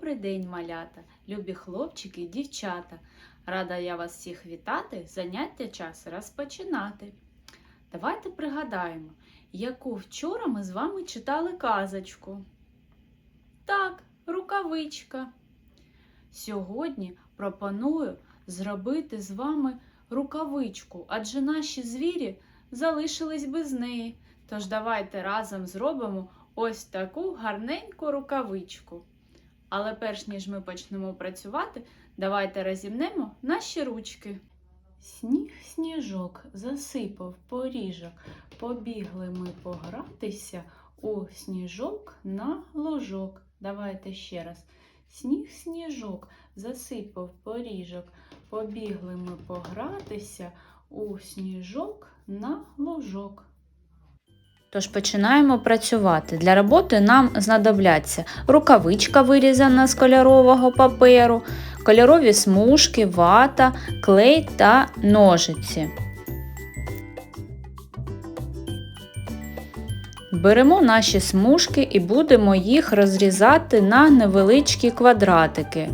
Добрий день, малята, любі хлопчики і дівчата. Рада я вас всіх вітати, заняття час розпочинати. Давайте пригадаємо, яку вчора ми з вами читали казочку. Так, рукавичка. Сьогодні пропоную зробити з вами рукавичку, адже наші звірі залишились без неї. Тож давайте разом зробимо ось таку гарненьку рукавичку. Але перш ніж ми почнемо працювати, давайте розімнемо наші ручки. Сніг сніжок засипав поріжок, побігли ми погратися у сніжок на ложок. Давайте ще раз. Сніг сніжок засипав поріжок, побігли ми погратися у сніжок на ложок. Тож починаємо працювати. Для роботи нам знадобляться рукавичка вирізана з кольорового паперу, кольорові смужки, вата, клей та ножиці. Беремо наші смужки і будемо їх розрізати на невеличкі квадратики.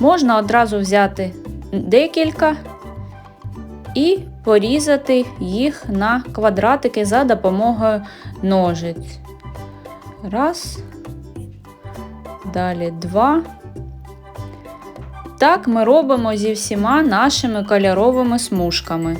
Можна одразу взяти декілька і порізати їх на квадратики за допомогою ножиць. Раз, далі два. Так ми робимо зі всіма нашими кольоровими смужками.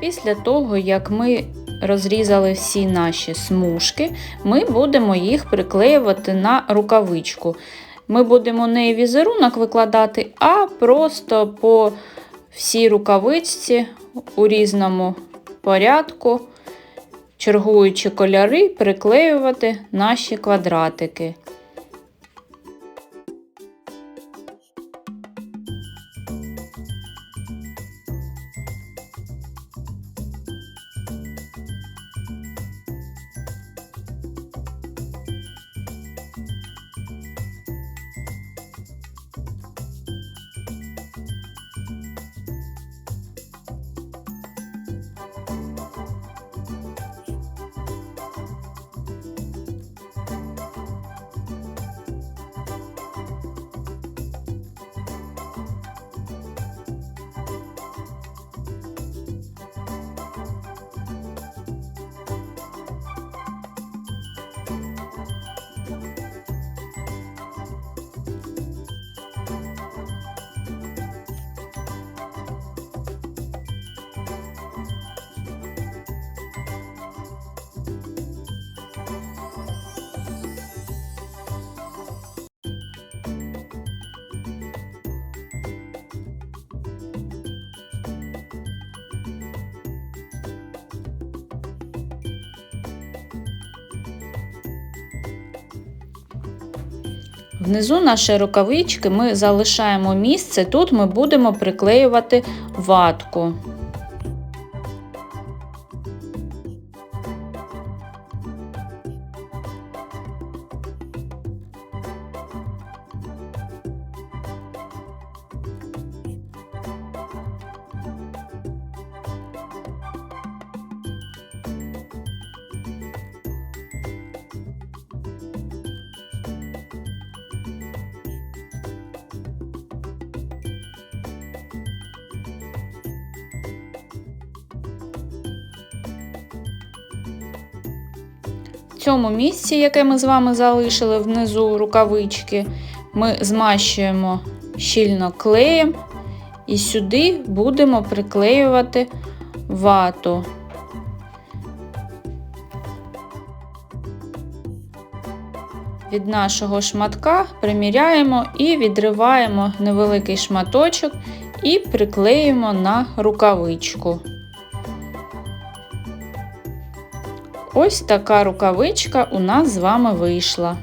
Після того, як ми розрізали всі наші смужки, ми будемо їх приклеювати на рукавичку. Ми будемо не візерунок викладати, а просто по всій рукавичці у різному порядку, чергуючи кольори, приклеювати наші квадратики. Внизу наші рукавички ми залишаємо місце, тут ми будемо приклеювати ватку. Цьому місці, яке ми з вами залишили внизу рукавички, ми змащуємо щільно клеєм і сюди будемо приклеювати вату. від нашого шматка приміряємо і відриваємо невеликий шматочок і приклеїмо на рукавичку. Ось така рукавичка у нас з вами вийшла.